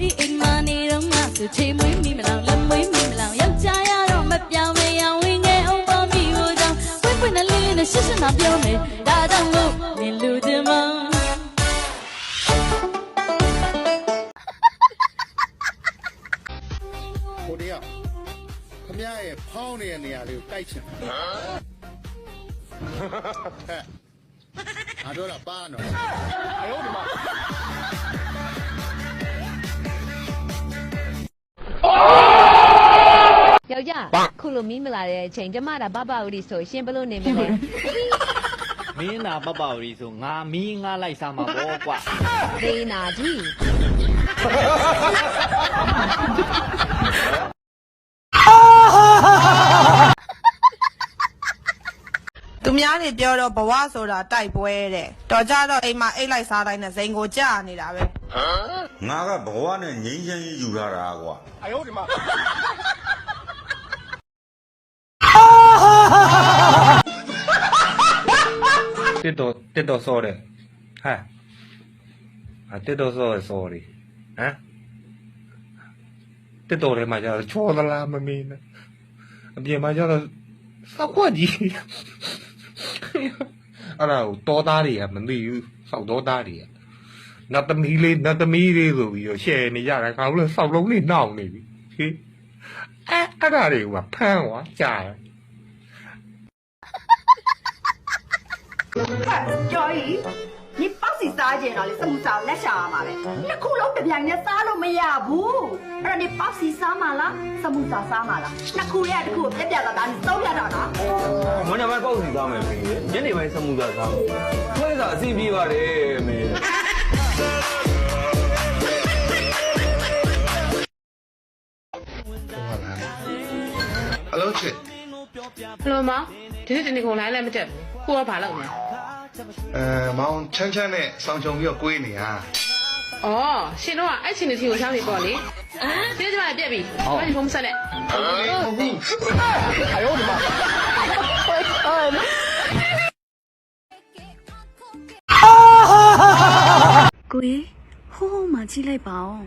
မေအိမ်မနေတော့မှသူချေမွေးမိမလောင်လက်မွေးမိမလောင်ယောက်ျားရတော့မပြောင်းမရဝင်ငယ်အောင်ပေါ်မိဖို့ကြောင့်ပွင့်ပွင့်နဲ့လေးလေးနဲ့ရှစ်ရှစ်နာပြောမယ်ဒါကြောင့်လို့နင်လူချင်မကိုတယောက်ခမရရဲ့ဖောင်းနေတဲ့နေရာလေးကိုတိုက်ချင်တယ်ဟဲ့အားတော့လားပါနော်အယောဒီမှာ ယောက်ျားခုလိုမီးမလာတဲ့အချိန်ကျမတာဘဘဦးဒီဆိုရှင်ဘလို့နေမလဲမင်းနာပပဝရီဆိုငါမီးငါလိုက်စားမှာပေါ့ကွာဒေနာကြီးသူများတွေပြောတော့ဘဝဆိုတာတိုက်ပွဲတဲ့တော်ကြတော့အိမ်မှာအိတ်လိုက်စားတိုင်းနဲ့ဇိမ်ကိုကြာနေတာပဲငါကဘဝနဲ့ငြိမ်းချမ်းရေးယူထားတာကွာအယောဒီမှာ တစ်တော်တစ်တော်စောတယ်ဟာအတစ်တော်စောရစောရီဟမ်တစ်တော်ထဲမှာကျတော့ချောသလားမမင်းနဲ့အပြင်မှာကျတော့စောက်ခွက်ကြီးအဲ့ဒါကိုတောသားတွေကမသိဘူးစောက်တောသားတွေကနတ်သမီးလေးနတ်သမီးလေးဆိုပြီးတော့ရှယ်နေကြတာခါလို့စောက်လုံးလေးနှောင်နေပြီဟေးအဲ့အဲ့ဒါတွေကဖမ်းသွားကြာတယ် ကျော်ကြီးဒီပေါ့စီစားကြင်တော့လေစမှုစားလက်ရှာရမှာပဲနှစ်ခုလုံးတစ်ပြိုင်နဲ့စားလို့မရဘူးအဲ့တော့ဒီပေါ့စီစားမှာလားစမှုစားစားမှာလားနှစ်ခုရဲ့တစ်ခုကိုပြက်ပြက်သားသားနဲ့သုံးရတော့နော်မနေ့ပိုင်းပေါက်စီသားမယ်ဖေညနေပိုင်းစမှုသားသားမယ်ခွဲစားအစီပြေးပါတယ်မေအလုံးချစ်ဟလိုမဒီနေ့တနေ့ကုန်လိုင်းလည်းမတက်ဘူးကိုကဘာလုပ်လဲ အဲမောင်ချမ်းချမ်းနဲ့ဆောင်းချုံပြီးတော့ကိုင်းနေဟာဩရှင်တို့ကအဲ့ချင်းတီကိုချောင်းနေပေါ့လေဒီနေ့ကျမပြက်ပြီဘာဖုန်းဆက်နဲ့ဟုတ်ဘူးအယောဒီမှာကိုရေဟိုးဟိုးမှကြည့်လိုက်ပါဦး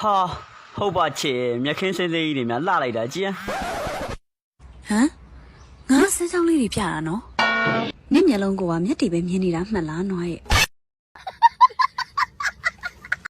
ဟာဟုတ်ပါချေမြက်ခင်းစိမ့်စိမ့်ကြီးတွေများလှလိုက်တာကြည်ဟမ်ငါစမ်းချောင်းလေးတွေပြတာနော် နင့်မျက်လုံးကိုကမျက်တီပဲမြင်နေတာမှတ်လားနွားရဲ့